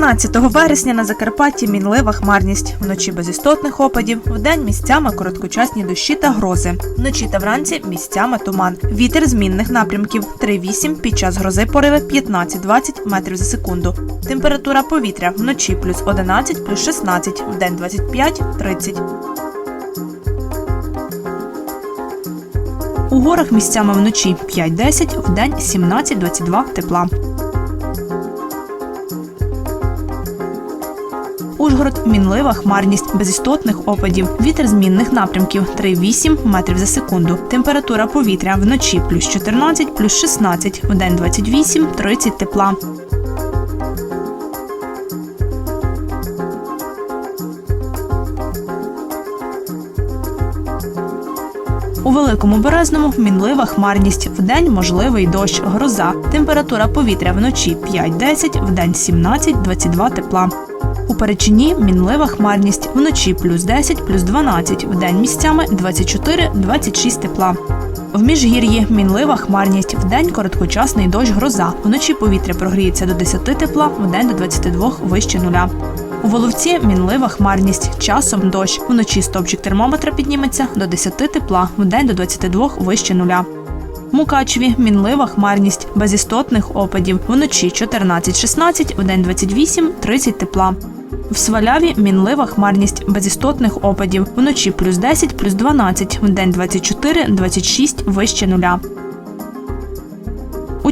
13 вересня на Закарпатті мінлива хмарність. Вночі без істотних опадів, вдень місцями короткочасні дощі та грози. Вночі та вранці місцями туман. Вітер змінних напрямків 3-8, під час грози пориви 15-20 метрів за секунду. Температура повітря вночі плюс 11, плюс 16, вдень 25-30. У горах місцями вночі 5-10, вдень 17-22 тепла. Ужгород мінлива хмарність без істотних опадів. Вітер змінних напрямків 3,8 метрів за секунду. Температура повітря вночі плюс 14, плюс 16, вдень 28, 30 тепла. У великому березному мінлива хмарність. Вдень можливий дощ, гроза. Температура повітря вночі 5-10, вдень 17-22 тепла. У Перечині мінлива хмарність. Вночі плюс 10, плюс 12, вдень місцями 24-26 тепла. В міжгір'ї мінлива хмарність. Вдень короткочасний дощ гроза. Вночі повітря прогріється до 10 тепла, вдень до 22 вище нуля. У Воловці мінлива хмарність. Часом дощ. Вночі стопчик термометра підніметься до 10 тепла, вдень до 22 вище нуля. Мукачеві мінлива хмарність без істотних опадів. Вночі 14-16, вдень 28-30 тепла. В Сваляві мінлива хмарність без істотних опадів. Вночі плюс 10, плюс 12, вдень 24-26 вище нуля.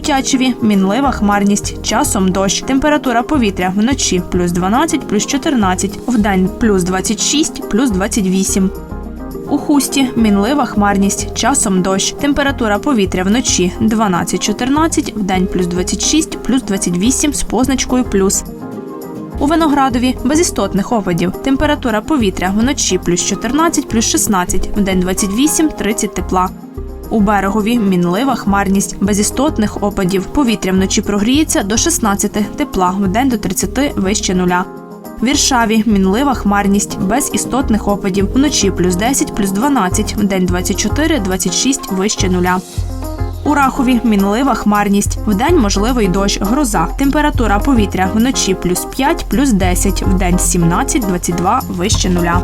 Тячеві мінлива хмарність, часом дощ. Температура повітря вночі плюс 12, плюс 14, вдень плюс 26, плюс 28. У хусті мінлива хмарність, часом дощ. Температура повітря вночі 12-14, вдень плюс 26, плюс 28 з позначкою плюс. У Виноградові без істотних опадів. Температура повітря вночі плюс 14, плюс 16, вдень 28-30 тепла. У берегові мінлива хмарність без істотних опадів. Повітря вночі прогріється до 16 тепла, вдень до 30 вище нуля. В Віршаві мінлива хмарність без істотних опадів. Вночі плюс 10, плюс 12, вдень 24-26 вище нуля. У Рахові мінлива хмарність. Вдень можливий дощ, гроза. Температура повітря вночі плюс 5, плюс 10, вдень 17-22 вище нуля.